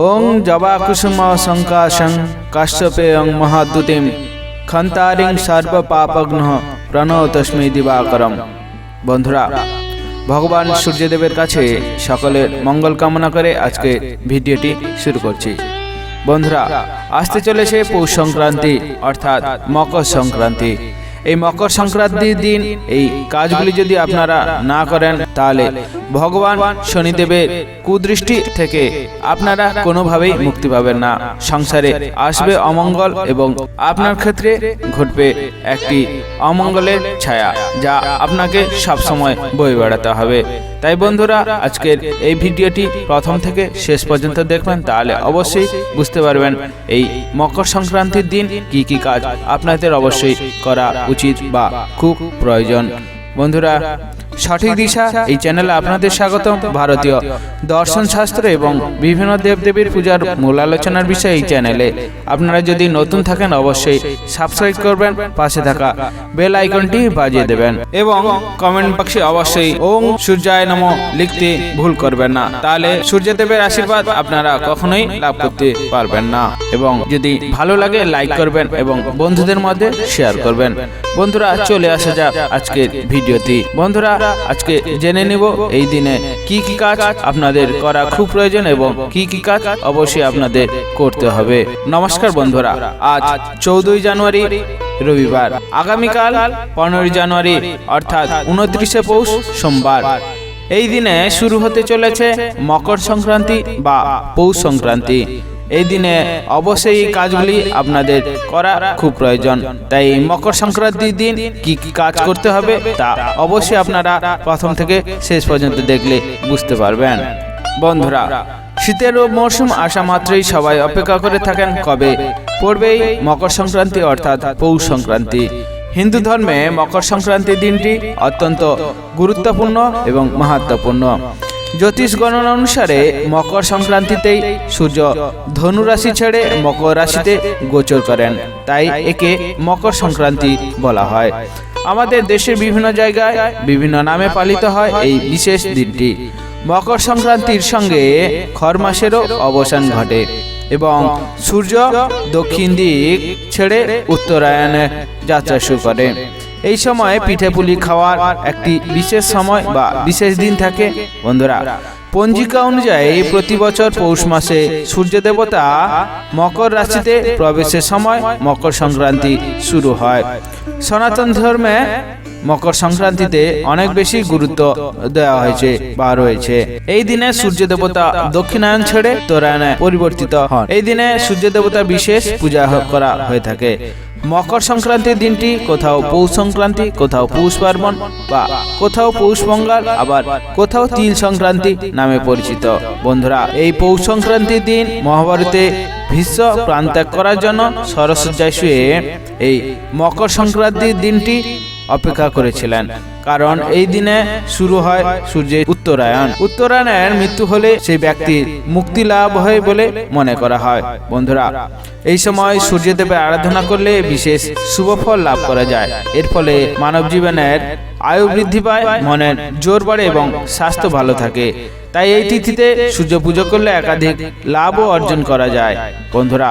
ওং জবা কুসুম শঙ্কাশং কাশ্যপেয়ং মহাদুতিম খন্তারিং সর্ব পাপগ্ন প্রণব তস্মৈ দিবাকরম বন্ধুরা ভগবান সূর্যদেবের কাছে সকলের মঙ্গল কামনা করে আজকে ভিডিওটি শুরু করছি বন্ধুরা আসতে চলেছে পৌষ সংক্রান্তি অর্থাৎ মকর সংক্রান্তি এই মকর সংক্রান্তির দিন, এই কাজগুলি যদি আপনারা না করেন, তাহলে ভগবান শনিদেবের কুদৃষ্টি থেকে আপনারা কোনোভাবেই মুক্তি পাবেন না। সংসারে আসবে অমঙ্গল এবং আপনার ক্ষেত্রে ঘটবে একটি অমঙ্গলের ছায়া, যা আপনাকে সবসময় বয়ে বেড়াতে হবে। তাই বন্ধুরা, আজকের এই ভিডিওটি প্রথম থেকে শেষ পর্যন্ত দেখবেন, তাহলে অবশ্যই বুঝতে পারবেন এই মকর সংক্রান্তির দিন কি কি কাজ আপনাদের অবশ্যই করা উচিত বা খুব প্রয়োজন। বন্ধুরা সঠিক দিশা এই চ্যানেলে আপনাদের স্বাগত ভারতীয় দর্শন শাস্ত্র এবং বিভিন্ন দেবদেবীর পূজার মূল আলোচনার বিষয়ে এই চ্যানেলে আপনারা যদি নতুন থাকেন অবশ্যই সাবস্ক্রাইব করবেন পাশে থাকা বেল আইকনটি বাজিয়ে দেবেন। এবং কমেন্ট বক্সে অবশ্যই ওম সূর্যায় নম লিখতে ভুল করবেন না। তাহলে সূর্যদেবের আশীর্বাদ আপনারা কখনোই লাভ করতে পারবেন না। এবং যদি ভালো লাগে লাইক করবেন এবং বন্ধুদের মধ্যে শেয়ার করবেন। বন্ধুরা চলে আসা যাক আজকের ভিডিওতে বন্ধুরা আজকে জেনে নিব এই দিনে কি কি কাজ আপনাদের করা খুব প্রয়োজন এবং কি কি কাজ অবশ্যই আপনাদের করতে হবে। নমস্কার বন্ধুরা, আজ চৌদ্দই জানুয়ারি, রবিবার। আগামীকাল পনেরোই জানুয়ারি, অর্থাৎ উনত্রিশে পৌষ সোমবার। এই দিনে শুরু হতে চলেছে মকর সংক্রান্তি বা পৌষ সংক্রান্তি। এই দিনে অবশ্যই এই কাজগুলি আপনাদের করা খুব প্রয়োজন। তাই মকর সংক্রান্তির দিন কি কি কাজ করতে হবে তা অবশ্যই আপনারা প্রথম থেকে শেষ পর্যন্ত দেখলে বুঝতে পারবেন। বন্ধুরা, শীতের মরশুম আসা মাত্রই সবাই অপেক্ষা করে থাকেন কবে পড়বেই মকর সংক্রান্তি অর্থাৎ পৌষ সংক্রান্তি। হিন্দু ধর্মে মকর সংক্রান্তি দিনটি অত্যন্ত গুরুত্বপূর্ণ এবং মাহাত্মপূর্ণ। জ্যোতিষ গণনা অনুসারে মকর সংক্রান্তিতেই সূর্য ধনু রাশি ছেড়ে মকর রাশিতে গোচর করেন। তাই একে মকর সংক্রান্তি বলা হয়। আমাদের দেশের বিভিন্ন জায়গায় বিভিন্ন নামে পালিত হয় এই বিশেষ দিনটি। মকর সংক্রান্তির সঙ্গে খর মাসেরও অবসান ঘটে এবং সূর্য দক্ষিণ দিক ছেড়ে উত্তরায়ণে যাত্রা শুরু করে। এই সময় পিঠে পুলি খাওয়ার একটি বিশেষ সময় বা বিশেষ দিন থাকে, বন্ধুরা। পঞ্জিকা অনুযায়ী প্রতি বছর পৌষ মাসে সূর্য দেবতা মকর রাশিতে প্রবেশের সময় মকর সংক্রান্তি শুরু হয়। সনাতন ধর্মে মকর সংক্রান্তিতে অনেক বেশি গুরুত্ব দেওয়া হয়েছে বা রয়েছে। এই দিনে সূর্য দেবতা দক্ষিণায়ন ছেড়ে তোরায়ণে পরিবর্তিত হন। এই দিনে সূর্য দেবতার বিশেষ পূজা করা হয়ে থাকে। মকর সংক্রান্তির দিনটি, কোথাও পৌষ সংক্রান্তি, কোথাও পৌষ পার্বণ বা কোথাও পৌষ বঙ্গাল আবার কোথাও তিল সংক্রান্তি নামে পরিচিত। বন্ধুরা, এই পৌষ সংক্রান্তির দিন মহাভারতে ভীষ্ম প্রাণ ত্যাগ করার জন্য সরস্বজায় শুয়ে এই মকর সংক্রান্তির দিনটি অপেক্ষা করেছিলেন। কারণ এই দিনে শুরু হয় সূর্যের উত্তরায়ণ। উত্তরায়ণের মৃত্যু হলে সেই ব্যক্তির মুক্তি লাভ হয় বলে মনে করা হয়। বন্ধুরা এই সময় সূর্যদেবের আরাধনা করলে বিশেষ শুভ ফল লাভ করা যায়। এর ফলে মানব জীবনের আয়ু বৃদ্ধি পায় মনের জোর বাড়ে এবং স্বাস্থ্য ভালো থাকে। তাই এই তিথিতে সূর্য পুজো করলে একাধিক লাভও অর্জন করা যায়। বন্ধুরা,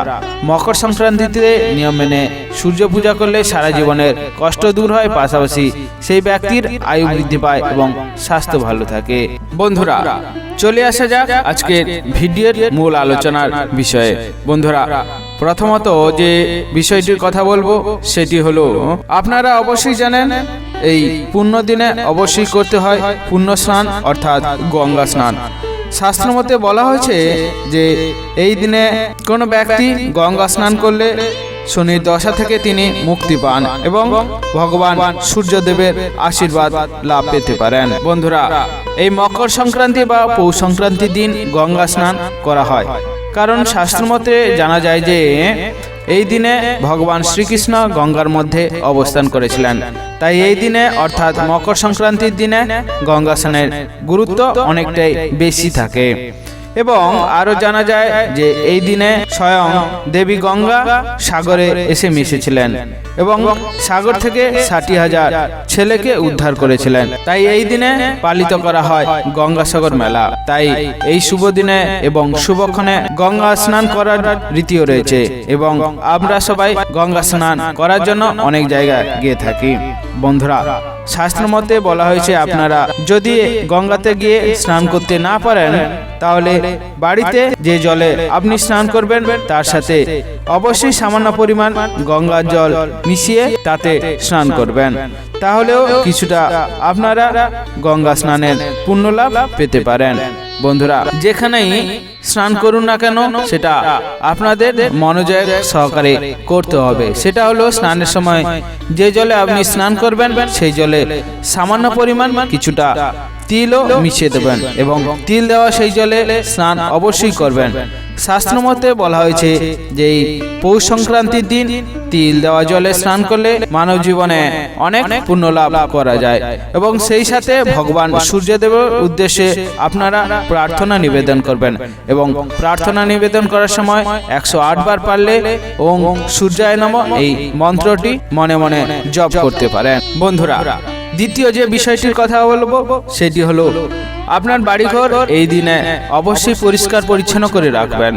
মকর সংক্রান্তিতে নিয়ম মেনে সূর্য পূজা করলে সারা জীবনের কষ্ট দূর হয়, পাশাপাশি সেই ব্যক্তির আয়ু বৃদ্ধি পায় এবং স্বাস্থ্য ভালো থাকে। বন্ধুরা, চলে আসা যাক আজকের ভিডিওর মূল আলোচনার বিষয়ে। বন্ধুরা, প্রথমত যে বিষয়টির কথা বলব, সেটি হলো, আপনারা অবশ্যই জানেন এই পুণ্য দিনে অবশ্যই করতে হয় পুণ্য স্নান অর্থাৎ গঙ্গা স্নান। শাস্ত্র মতে বলা হয়েছে যে, এই দিনে কোনো ব্যক্তি গঙ্গা স্নান করলে শনির দশা থেকে তিনি মুক্তি পান এবং ভগবান সূর্যদেবের আশীর্বাদ লাভ পেতে পারেন। বন্ধুরা, এই মকর সংক্রান্তি বা পৌষ সংক্রান্তির দিন গঙ্গা স্নান করা হয়। কারণ শাস্ত্র মতে জানা যায় যে এই দিনে ভগবান শ্রীকৃষ্ণ গঙ্গার মধ্যে অবস্থান করেছিলেন। তাই এই দিনে, অর্থাৎ মকর সংক্রান্তির দিনে, গঙ্গা স্নানের গুরুত্ব অনেকটাই বেশি থাকে। এবং আরও জানা যায় যে এই দিনে স্বয়ং দেবী গঙ্গা সাগরে এসে মিশেছিলেন এবং সাগর থেকে ষাটি হাজার ছেলেকে উদ্ধার করেছিলেন। তাই এই দিনে পালিত করা হয় গঙ্গাসাগর মেলা। তাই এই শুভ দিনে এবং শুভক্ষণে গঙ্গা স্নান করার রীতিও রয়েছে এবং আমরা সবাই গঙ্গা স্নান করার জন্য অনেক জায়গায় গিয়ে থাকি। বন্ধুরা শাস্ত্র মতে বলা হয়েছে, আপনারা যদি গঙ্গাতে গিয়ে স্নান করতে না পারেন, তাহলে বাড়িতে যে জলে আপনি স্নান করবেন, তার সাথে অবশ্যই সামান্য পরিমাণ গঙ্গার জল মিশিয়ে তাতে স্নান করবেন। তাহলেও কিছুটা আপনারা গঙ্গা স্নানের পুণ্য লাভ পেতে পারেন। বন্ধুরা, যেখানেই স্নান করুন না কেন, সেটা আপনাদের মনোযোগ সহকারে করতে হবে। সেটা হলো স্নানের সময় যে জলে আপনি স্নান করবেন, সেই জলে সামান্য পরিমাণ কিছুটা তিলও মিশিয়ে দেবেন এবং তিল দেওয়া সেই জলে স্নান অবশ্যই করবেন। শাস্ত্র মতে বলা হয়েছে যে এই পৌষ সংক্রান্তির দিন তিল দেওয়া জলে স্নান করলে মানব জীবনে অনেক পুণ্য লাভ করা যায়। এবং সেই সাথে ভগবান সূর্যদেবের উদ্দেশ্যে আপনারা প্রার্থনা নিবেদন করবেন। এবং প্রার্থনা নিবেদন করার সময় একশো আট বার পারলে ওং সূর্যায় নম এই মন্ত্রটি মনে মনে জপ করতে পারেন। বন্ধুরা, দ্বিতীয় যে বিষয়টির কথা বলব, সেটি হলো আপনার বাড়িঘর এই দিনে অবশ্যই পরিষ্কার পরিচ্ছন্ন করে রাখবেন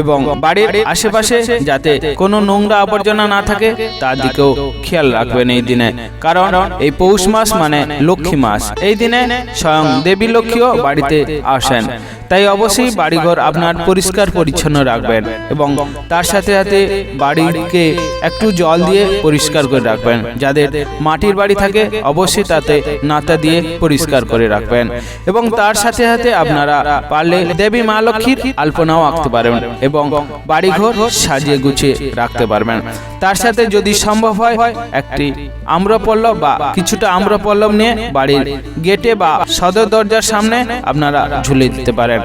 এবং বাড়ির আশেপাশে যাতে কোনো নোংরা আবর্জনা না থাকে তার দিকেও খেয়াল রাখবেন এই দিনে। কারণ এই পৌষ মাস মানে লক্ষ্মী মাস। এই দিনে স্বয়ং দেবী লক্ষ্মীও বাড়িতে আসেন। তাই অবশ্যই বাড়িঘর আপনার পরিষ্কার পরিচ্ছন্ন রাখবেন এবং তার সাথে সাথে বাড়িকে একটু জল দিয়ে পরিষ্কার করে রাখবেন। যাদের মাটির বাড়ি থাকে অবশ্যই তাতে নাতা দিয়ে পরিষ্কার করে রাখবেন। এবং তার সাথে সাথে আপনারা পারলে দেবী মা লক্ষ্মীর আলপনাও আঁকতে পারবেন এবং বাড়িঘর সাজিয়ে গুছিয়ে রাখতে পারবেন। তার সাথে যদি সম্ভব হয় একটি আম্রপল্লব বা কিছুটা আম্রপল্লব নিয়ে বাড়ির গেটে বা সদর দরজার সামনে আপনারা ঝুলে দিতে পারেন।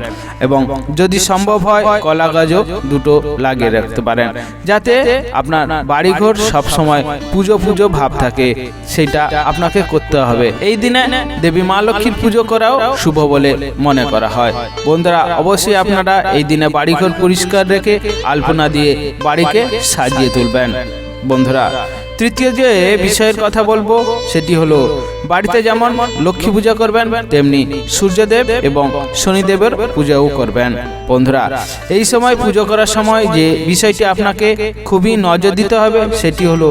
এবং যদি সম্ভব হয় কলা গাছও দুটো লাগিয়ে রাখতে পারেন। যাতে আপনার বাড়িঘর সব সময় পুজো পুজো ভাব থাকে। সেটা আপনাকে করতে হবে। এই দিনে দেবী মা লক্ষ্মীর পুজো করাও শুভ বলে মনে করা হয়। বন্ধুরা, অবশ্যই আপনারা এই দিনে বাড়িঘর পরিষ্কার রেখে আলপনা দিয়ে বাড়িকে সাজিয়ে তুলবেন। বন্ধুরা তৃতীয় যে বিষয়ের কথা বলব, সেটি হলো বাড়িতে যেমন লক্ষ্মী পূজা করবেন, তেমনি সূর্যদেব এবং শনিদেবের পূজাও করবেন। বন্ধুরা, এই সময় পুজো করার সময় যে বিষয়টি আপনাকে খুবই নজর দিতে হবে, সেটি হলো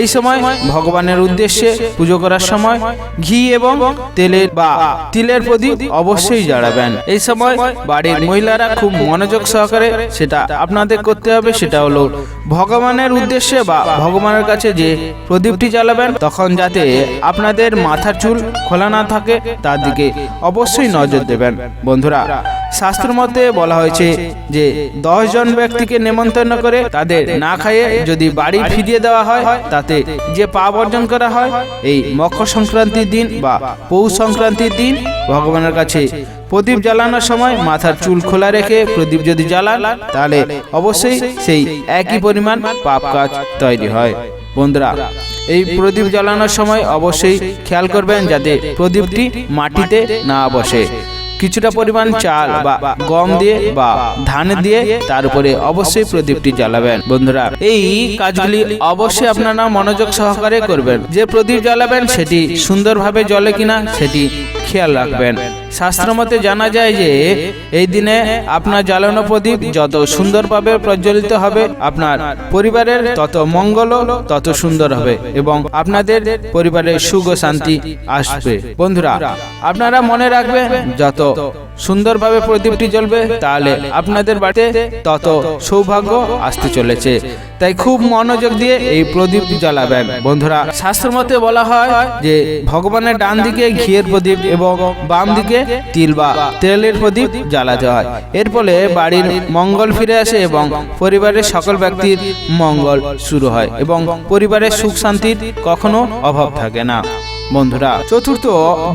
এই সময় ভগবানের উদ্দেশ্যে পুজো করার সময় ঘি এবং তেলের বা তিলের প্রদীপ অবশ্যই জ্বালাবেন। এই সময় বাড়ির মহিলারা খুব মনোযোগ সহকারে সেটা আপনাদের করতে হবে, সেটা হলো ভগবানের উদ্দেশ্যে বা ভগবানের কাছে যে প্রদীপটি জ্বালাবেন, তখন যাতে আপনাদের মাথার চুল খোলা না থাকে, তার দিকে অবশ্যই নজর দেবেন। বন্ধুরা শাস্ত্র মতে বলা হয়েছে যে দশ জন ব্যক্তিকে নেমন্তন্ন করে তাদের না খাইয়ে যদি বাড়ি ফিরিয়ে দেওয়া হয়, তাতে যে পাপ অর্জন করা হয়, এই মকর সংক্রান্তির দিন বা পৌষ সংক্রান্তির দিন ভগবানের কাছে প্রদীপ জ্বালানোর সময় মাথার চুল খোলা রেখে প্রদীপ যদি জ্বালান, তাহলে অবশ্যই সেই একই পরিমাণ পাপ কাজ তৈরি হয়। বন্ধুরা, এই প্রদীপ জ্বালানোর সময় অবশ্যই খেয়াল করবেন যাতে প্রদীপটি মাটিতে না বসে। কিছুটা পরিমাণ চাল বা গম দিয়ে বা ধান দিয়ে তার উপরে অবশ্যই প্রদীপটি জ্বালাবেন। বন্ধুরা এই কাজগুলি অবশ্যই আপনারা মনোযোগ সহকারে করবেন। যে প্রদীপ জ্বালাবেন সেটি সুন্দরভাবে জ্বলে কিনা সেটি খেয়াল রাখবেন। শাস্ত্র মতে জানা যায় যে, এই দিনে আপনার জ্বালানো প্রদীপ যত সুন্দরভাবে প্রজ্বলিত হবে, আপনার পরিবারের তত মঙ্গল তত সুন্দর হবে এবং আপনাদের পরিবারের সুখ ও শান্তি আসবে। বন্ধুরা, আপনারা মনে রাখবেন, যত সুন্দরভাবে প্রদীপটি জ্বলবে, তাহলে আপনাদের বাড়িতে তত সৌভাগ্য আসতে চলেছে। তাই খুব মনোযোগ দিয়ে এই প্রদীপ জ্বালাবেন। বন্ধুরা, শাস্ত্র মতে বলা হয় যে, ভগবানের ডান দিকে ঘিয়ের প্রদীপ এবং বাম দিকে তিল বা তেলের প্রদীপ জ্বালাতে হয়। এর ফলে বাড়ির মঙ্গল ফিরে আসে এবং পরিবারের সকল ব্যক্তির মঙ্গল শুরু হয় এবং পরিবারের সুখ শান্তির কখনো অভাব থাকে না। বন্ধুরা, চতুর্থ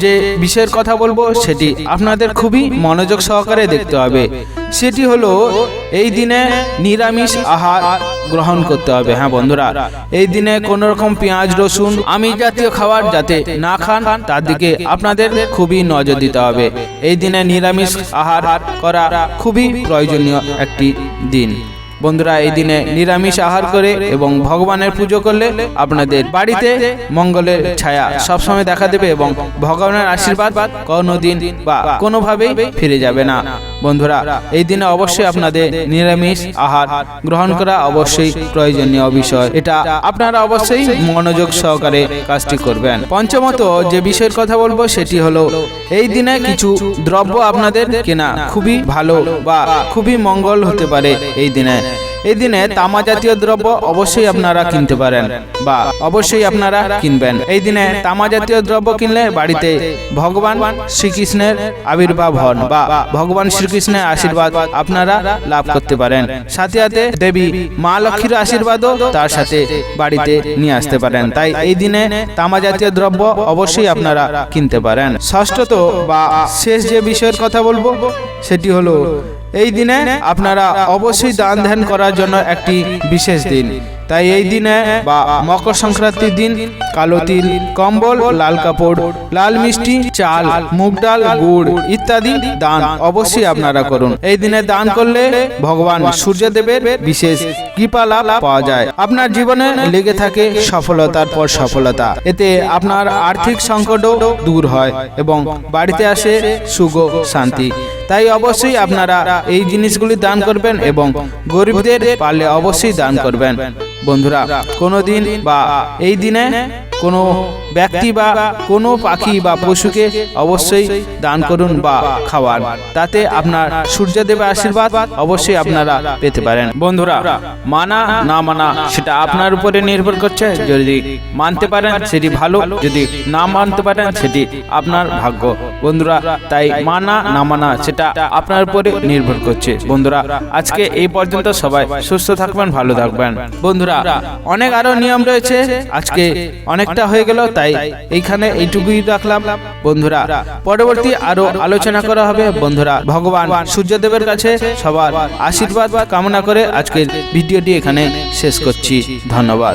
যে বিষয়ের কথা বলব, সেটি আপনাদের খুবই মনোযোগ সহকারে দেখতে হবে। সেটি হলো, এই দিনে নিরামিষ আহার গ্রহণ করতে হবে। হ্যাঁ বন্ধুরা, এই দিনে কোনো রকম পেঁয়াজ, রসুন, আমিষ জাতীয় খাবার যাতে না খান, তার দিকে আপনাদের খুবই নজর দিতে হবে। এই দিনে নিরামিষ আহার করা খুবই প্রয়োজনীয় একটি দিন। বন্ধুরা এই দিনে নিরামিষ আহার করে এবং ভগবানের পুজো করলে আপনাদের বাড়িতে মঙ্গলের ছায়া সবসময় দেখা দেবে এবং ভগবানের আশীর্বাদ কোনোদিন বা কোনোভাবেই ফিরে যাবে না। বন্ধুরা এই দিনে অবশ্যই আপনাদের নিরামিষ আহার গ্রহণ করা অবশ্যই প্রয়োজনীয় বিষয়। এটা আপনারা অবশ্যই মনোযোগ সহকারে কাজটি করবেন। পঞ্চমত যে বিষয়ের কথা বলব সেটি হলো এই দিনে কিছু দ্রব্য আপনাদের কেনা খুবই ভালো বা খুবই মঙ্গল হতে পারে এই দিনে। এই দিনে তামা জাতীয় দ্রব্য অবশ্যই আপনারা কিনতে পারেন বা অবশ্যই আপনারা কিনবেন। এই দিনে তামা জাতীয় দ্রব্য কিনলে বাড়িতে ভগবান শ্রীকৃষ্ণের আবির্ভাব হন বা ভগবান শ্রীকৃষ্ণের আশীর্বাদ আপনারা লাভ করতে পারেন। সাথে সাথে দেবী মা লক্ষ্মীর আশীর্বাদও তার সাথে বাড়িতে নিয়ে আসতে পারেন। তাই এই দিনে তামা জাতীয় দ্রব্য অবশ্যই আপনারা কিনতে পারেন। ষষ্ঠত বা শেষ যে বিষয়ের কথা বলব, সেটি হলো এই দিনে আপনারা অবশ্যই দান ধ্যান করার জন্য একটি বিশেষ দিন। তাই এই দিনে বা মকর সংক্রান্তির দিন, কালো তিল, কম্বল, লাল কাপড়, লাল মিষ্টি, চাল, মুগ ডাল, গুড় ইত্যাদি দান অবশ্যই আপনারা করুন। এই দিনে দান করলে ভগবান সূর্যদেবের বিশেষ কৃপা লাভ পাওয়া যায়। আপনার জীবনে লেগে থাকে সফলতার পর সফলতা। এতে আপনার আর্থিক সংকটও দূর হয় এবং বাড়িতে আসে সুখ শান্তি। তাই অবশ্যই আপনারা এই জিনিসগুলি দান করবেন এবং গরিবদের পারলে অবশ্যই দান করবেন। বন্ধুরা কোনো দিন বা এই দিনে কোনো ব্যক্তি বা কোনো পাখি বা পশুকে অবশ্যই দান করুন বা খাওয়ান। তাতে আপনার সূর্যদেবের আশীর্বাদ অবশ্যই আপনারা পেতে পারেন। বন্ধুরা, মানা না মানা সেটা আপনার উপরে নির্ভর করছে। যদি মানতে পারেন সেটি ভালো, যদি না মানতে পারেন সেটি আপনার ভাগ্য। বন্ধুরা, তাই মানা না মানা সেটা আপনার উপরে নির্ভর করছে। বন্ধুরা, আজকে এই পর্যন্ত সবাই সুস্থ থাকবেন, ভালো থাকবেন। বন্ধুরা, অনেক আরও নিয়ম রয়েছে। আজকে অনেকটা হয়ে গেল, তাই এইখানে এইটুকুই রাখলাম। বন্ধুরা, পরবর্তী আরও আলোচনা করা হবে। বন্ধুরা, ভগবান সূর্যদেবের কাছে সবার আশীর্বাদ কামনা করে আজকের ভিডিওটি এখানে শেষ করছি। ধন্যবাদ।